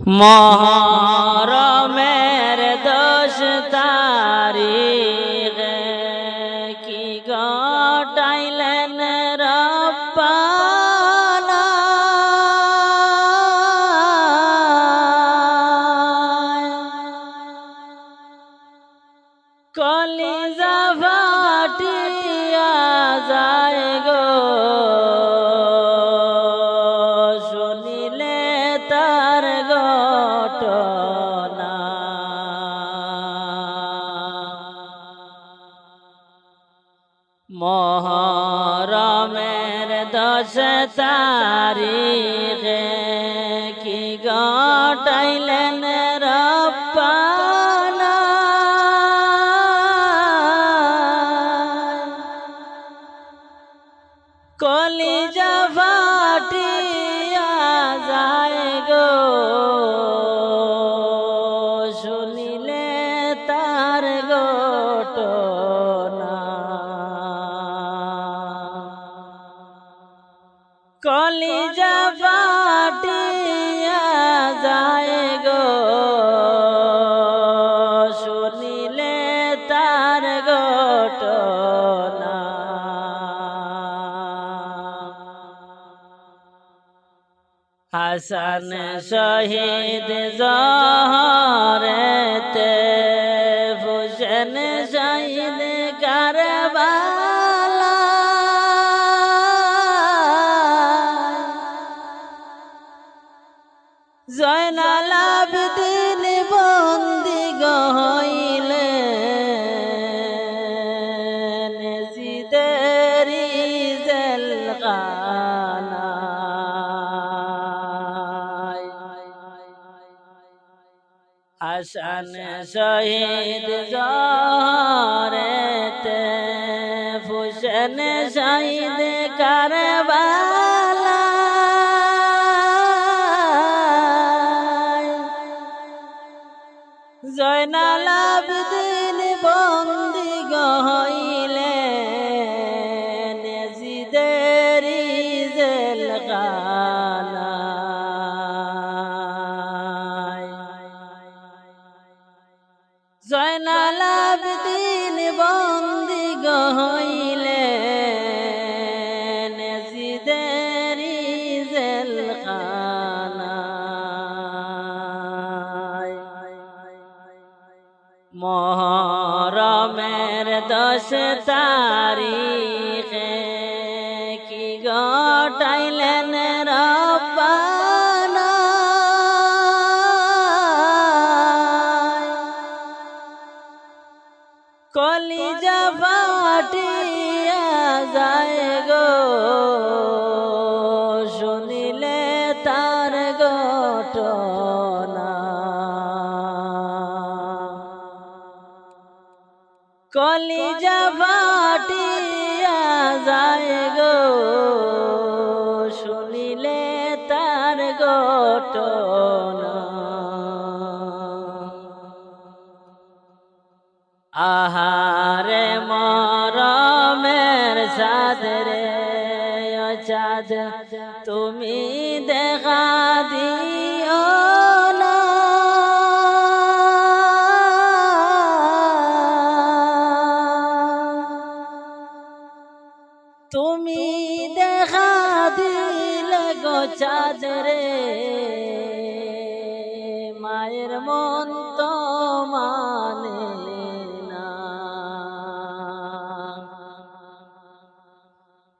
মহরমের দশ মহরমের দশ তারিখে কলিজা ফাটিয়া যায় গো শুনিলে তার ঘটনা। হাসান শহীদ জহরেতে ফুসেন জয়নাল আবদিন বন্দি গহইলে হাসান শহীদ জহরেতে ফুসেন শহীদ কারবালা জয়নাল আবদিন বন্দি গহইলে মহরমের দশ তারিখে কি গটাইলেন রব্বানা কলিজা যাবাটি যায় গো। শুনিলে তার ঘটনা। কলিজা যাবাটি যায় আহারে মরমের সাদরে চাঁদ তুমি দেখা দিও তুমি দেখা দিলে গো চাঁদরে মায়ের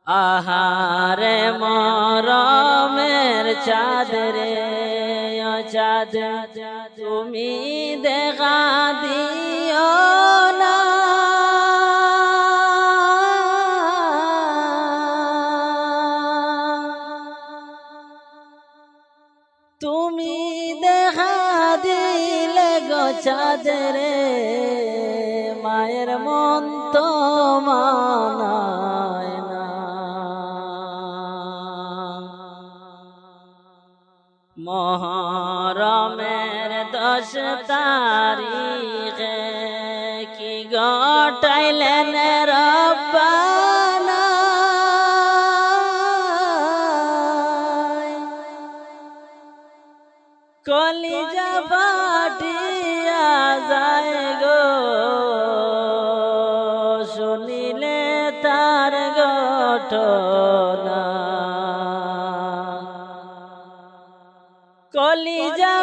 আহারে মরমের চাঁদরে চাঁদ, তুমি দেখা দিও না। তুমি দেখা দিলে গো চাঁদরে, মায়ের মন দশ তারিখে কি গটাইলেন রব্বানা? কলিজা ফাটিয়া যায় গো শুনিলে তার ঘটনা। কলিজা